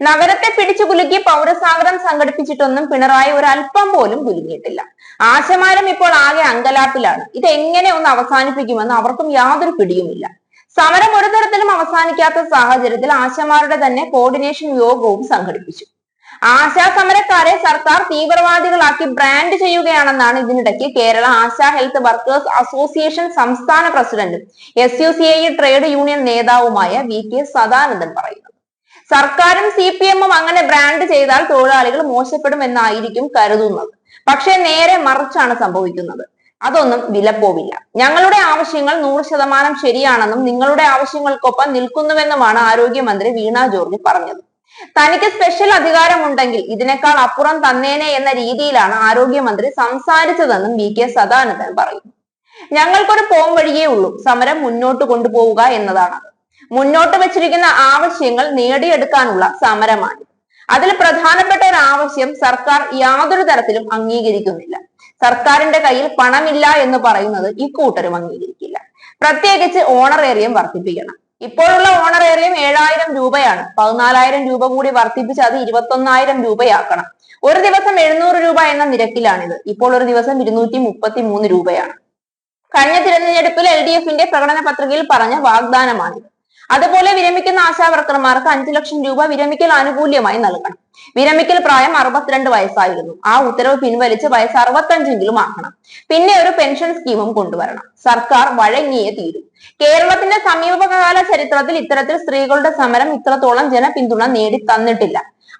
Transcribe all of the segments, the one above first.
നഗരത്തെ പിടിച്ചു കുലുക്കി പൗരസാഗരം സംഘടിപ്പിച്ചിട്ടൊന്നും പിണറായി ഒരല്പം പോലും കുലുങ്ങിയിട്ടില്ല. ആശമാരം ഇപ്പോൾ ആകെ അങ്കലാപ്പിലാണ്. ഇത് എങ്ങനെ ഒന്ന് അവസാനിപ്പിക്കുമെന്ന് അവർക്കും യാതൊരു പിടിയുമില്ല. സമരം ഒരു തരത്തിലും അവസാനിക്കാത്ത സാഹചര്യത്തിൽ ആശമാരുടെ തന്നെ കോർഡിനേഷൻ യോഗവും സംഘടിപ്പിച്ചു. ആശാ സമരക്കാരെ സർക്കാർ തീവ്രവാദികളാക്കി ബ്രാൻഡ് ചെയ്യുകയാണെന്നാണ് ഇതിനിടയ്ക്ക് Kerala Asha health workers association സംസ്ഥാന പ്രസിഡന്റും S U C I trade union നേതാവുമായ വി കെ സദാനന്ദൻ പറയുന്നത്. സർക്കാരും സി പി എമ്മും അങ്ങനെ ബ്രാൻഡ് ചെയ്താൽ തൊഴിലാളികൾ മോശപ്പെടും എന്നായിരിക്കും കരുതുന്നത്. പക്ഷെ നേരെ മറിച്ചാണ് സംഭവിക്കുന്നത്. അതൊന്നും വിലപ്പോവില്ല. ഞങ്ങളുടെ ആവശ്യങ്ങൾ നൂറ് ശതമാനം ശരിയാണെന്നും നിങ്ങളുടെ ആവശ്യങ്ങൾക്കൊപ്പം നിൽക്കുന്നുവെന്നുമാണ് ആരോഗ്യമന്ത്രി വീണ ജോർജ് പറഞ്ഞത്. തനിക്ക് സ്പെഷ്യൽ അധികാരമുണ്ടെങ്കിൽ ഇതിനേക്കാൾ അപ്പുറം തന്നേനെ എന്ന രീതിയിലാണ് ആരോഗ്യമന്ത്രി സംസാരിച്ചതെന്നും വി കെ സദാനന്ദൻ പറയുന്നു. ഞങ്ങൾക്കൊരു പോം വഴിയേ ഉള്ളൂ. സമരം മുന്നോട്ട് കൊണ്ടുപോവുക എന്നതാണ്. മുന്നോട്ട് വെച്ചിരിക്കുന്ന ആവശ്യങ്ങൾ നേടിയെടുക്കാനുള്ള സമരമാണ്. അതിൽ പ്രധാനപ്പെട്ട ഒരു ആവശ്യം സർക്കാർ യാതൊരു തരത്തിലും അംഗീകരിക്കുന്നില്ല. സർക്കാരിന്റെ കയ്യിൽ പണമില്ല എന്ന് പറയുന്നത് ഈ ഇക്കൂട്ടരും അംഗീകരിക്കില്ല. പ്രത്യേകിച്ച് ഓണറേറിയം വർദ്ധിപ്പിക്കണം. ഇപ്പോഴുള്ള ഓണറേറിയം ഏഴായിരം രൂപയാണ്. പതിനാലായിരം രൂപ കൂടി വർദ്ധിപ്പിച്ച് അത് ഇരുപത്തൊന്നായിരം രൂപയാക്കണം. ഒരു ദിവസം എഴുന്നൂറ് രൂപ എന്ന നിരക്കിലാണിത്. ഇപ്പോൾ ഒരു ദിവസം ഇരുന്നൂറ്റി മുപ്പത്തി മൂന്ന് രൂപയാണ്. കഴിഞ്ഞ തിരഞ്ഞെടുപ്പിൽ എൽ ഡി എഫിന്റെ പ്രകടന പത്രികയിൽ പറഞ്ഞ വാഗ്ദാനമാണിത്. അതുപോലെ വിരമിക്കുന്ന ആശാവർക്കർമാർക്ക് അഞ്ചു ലക്ഷം രൂപ വിരമിക്കൽ ആനുകൂല്യമായി നൽകണം. വിരമിക്കൽ പ്രായം അറുപത്തിരണ്ട് വയസ്സായിരുന്നു. ആ ഉത്തരവ് പിൻവലിച്ച് വയസ്സ് അറുപത്തഞ്ചെങ്കിലും ആക്കണം. പിന്നെ ഒരു പെൻഷൻ സ്കീമും കൊണ്ടുവരണം. സർക്കാർ വഴങ്ങിയേ തീരും. കേരളത്തിന്റെ സമീപകാല ചരിത്രത്തിൽ ഇത്തരത്തിൽ സ്ത്രീകളുടെ സമരം ഇത്രത്തോളം ജനപിന്തുണ നേടി തന്നിട്ടില്ല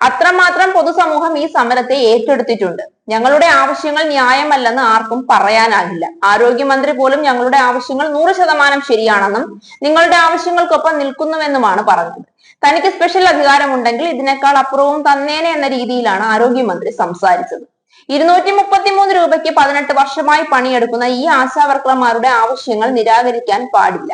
അത്രമാത്രം പൊതുസമൂഹം ഈ സമരത്തെ ഏറ്റെടുത്തിട്ടുണ്ട്. ഞങ്ങളുടെ ആവശ്യങ്ങൾ ന്യായമല്ലെന്ന് ആർക്കും പറയാനാകില്ല. ആരോഗ്യമന്ത്രി പോലും ഞങ്ങളുടെ ആവശ്യങ്ങൾ നൂറ് ശതമാനം ശരിയാണെന്നും നിങ്ങളുടെ ആവശ്യങ്ങൾക്കൊപ്പം നിൽക്കുന്നുവെന്നുമാണ് പറഞ്ഞത്. തനിക്ക് സ്പെഷ്യൽ അധികാരമുണ്ടെങ്കിൽ ഇതിനേക്കാൾ അപ്പുറവും തന്നേനെ എന്ന രീതിയിലാണ് ആരോഗ്യമന്ത്രി സംസാരിച്ചത്. ഇരുന്നൂറ്റി മുപ്പത്തിമൂന്ന് രൂപയ്ക്ക് പതിനെട്ട് വർഷമായി പണിയെടുക്കുന്ന ഈ ആശാവർക്കർമാരുടെ ആവശ്യങ്ങൾ നിരാകരിക്കാൻ പാടില്ല.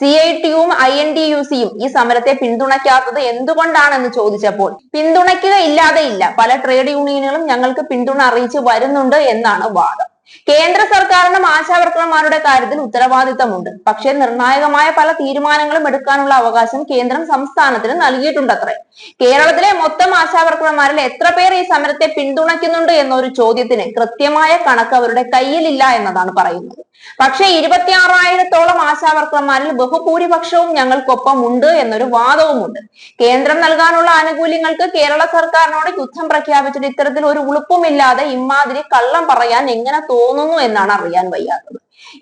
സി ഐ ടിയും ഐ എൻ ഡി യു സിയും ഈ സമരത്തെ പിന്തുണയ്ക്കാത്തത് എന്തുകൊണ്ടാണെന്ന് ചോദിച്ചപ്പോൾ പിന്തുണയ്ക്കുക ഇല്ലാതെ ഇല്ല. പല ട്രേഡ് യൂണിയനുകളും ഞങ്ങൾക്ക് പിന്തുണ അറിയിച്ച് വരുന്നുണ്ട് എന്നാണ് വാദം. കേന്ദ്ര സർക്കാരിനും ആശാവർക്കർമാരുടെ കാര്യത്തിൽ ഉത്തരവാദിത്തമുണ്ട്. പക്ഷേ നിർണായകമായ പല തീരുമാനങ്ങളും എടുക്കാനുള്ള അവകാശം കേന്ദ്രം സംസ്ഥാനത്തിന് നൽകിയിട്ടുണ്ടത്രേ. കേരളത്തിലെ മൊത്തം ആശാവർക്കർമാരിൽ എത്ര പേർ ഈ സമരത്തെ പിന്തുണയ്ക്കുന്നുണ്ട് എന്നൊരു ചോദ്യത്തിന് കൃത്യമായ കണക്ക് അവരുടെ കയ്യിലില്ല എന്നതാണ് പറയുന്നത്. പക്ഷേ ഇരുപത്തി ആറായിരത്തോളം ആശാവർക്കർമാരിൽ ബഹുഭൂരിപക്ഷവും ഞങ്ങൾക്കൊപ്പം ഉണ്ട് എന്നൊരു വാദവുമുണ്ട്. കേന്ദ്രം നൽകാനുള്ള ആനുകൂല്യങ്ങൾക്ക് കേരള സർക്കാരിനോട് യുദ്ധം പ്രഖ്യാപിച്ചിട്ട് ഇത്തരത്തിൽ ഒരു ഉളുപ്പുമില്ലാതെ ഇമാതിരി കള്ളം പറയാൻ എങ്ങനെ തോന്നുന്നു എന്നാണ് അറിയാൻ വയ്യാത്തത്.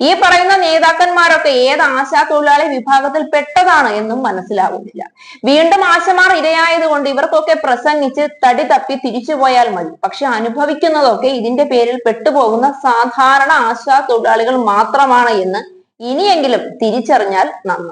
ഈ പറയുന്ന നേതാക്കന്മാരൊക്കെ ഏത് ആശാ തൊഴിലാളി വിഭാഗത്തിൽ പെട്ടതാണ് എന്നും മനസ്സിലാവുന്നില്ല. വീണ്ടും ആശമാർ ഇരയായതുകൊണ്ട് ഇവർക്കൊക്കെ പ്രസംഗിച്ച് തടി തപ്പി തിരിച്ചുപോയാൽ മതി. പക്ഷെ അനുഭവിക്കുന്നതൊക്കെ ഇതിന്റെ പേരിൽ പെട്ടുപോകുന്ന സാധാരണ ആശാ തൊഴിലാളികൾ മാത്രമാണ് എന്ന് ഇനിയെങ്കിലും തിരിച്ചറിഞ്ഞാൽ നന്ന്